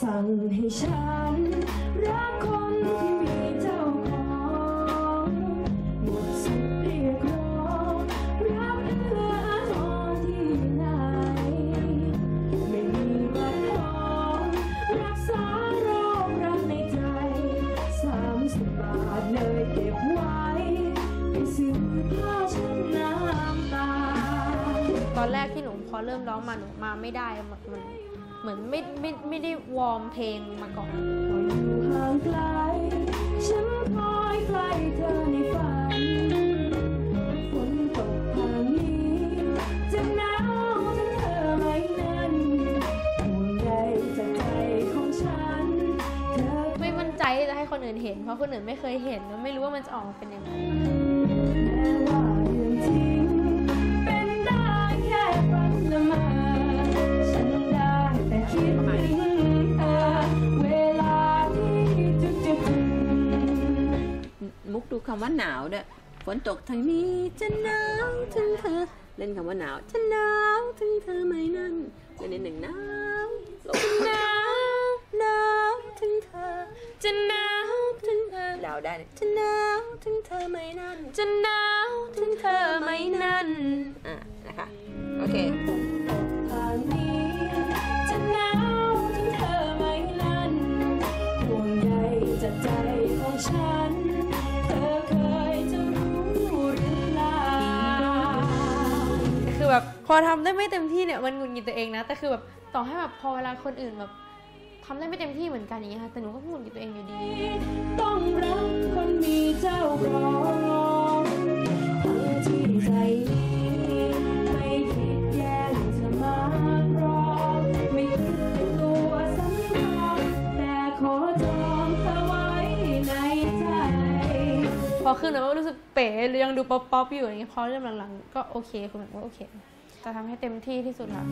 สั่งให้ฉัน รักคนที่มีเจ้าของหมดสิทธิ์เรียกร้องรักเอื้ออาทรที่ไหน ไม่มีบัตรทองรักษาโรครักในใจสามสิบบาทเลยเก็บไว้ไปซื้อผ้าเช็ดน้ำตา ตอนแรกที่หนูพอเริ่มร้องมาหนูมาไม่ได้มัน เหมือนไม่ไม่ไม่ได้วอร์มเพลงมาก่อนพออยู่ห่างไกล ฉันคอยใกล้เธอในฝันฝนตกทางนี้จะหนาวถึงเธอไหมนั้นห่วงใยจากใจของฉัน เธอ ไม่มั่นใจที่จะให้คนอื่นเห็น เพราะคนอื่นไม่เคยเห็นแล้วไม่รู้ว่ามันจะออกมาเป็นยังไง แม้ว่า กดูคำว่าหนาวด้วยฝนตกทางนี้จะหนาวถึงเธอ เล่นคำว่าหนาวจะหนาวถึงเธอไหมนั่นเล่นนิดหนึ่งหนาวลงหนาวหนาวถึงเธอ จะหนาวถึงเธอดาวได้เนี่ยจะหนาวถึงเธอไหมนั่นจะหนาวถึงเธอไหมนั่นอะนะคะโอเคทาณีจะหนาวถึงเธอไหมนั้นห่วใยจากใจของฉัน แบบพอทำได้ไม่เต็มที่เนี่ยมันหงุดหงิดตัวเองนะ แต่คือแบบต่อให้แบบพอเวลาคนอื่นแบบทำได้ไม่เต็มที่เหมือนกันอย่างเงี้ยค่ะแต่หนูก็หงุดหงิดตัวเองอยู่ดี ขึ้นแล้วก็รู้สึกเป๋หรือยังดูป๊อปป๊อปอยู่อย่างเงี้ยพอเริ่มหลังๆ ก็โอเคคุณแบบว่าโอเค จะทำให้เต็มที่ที่สุดค่ะ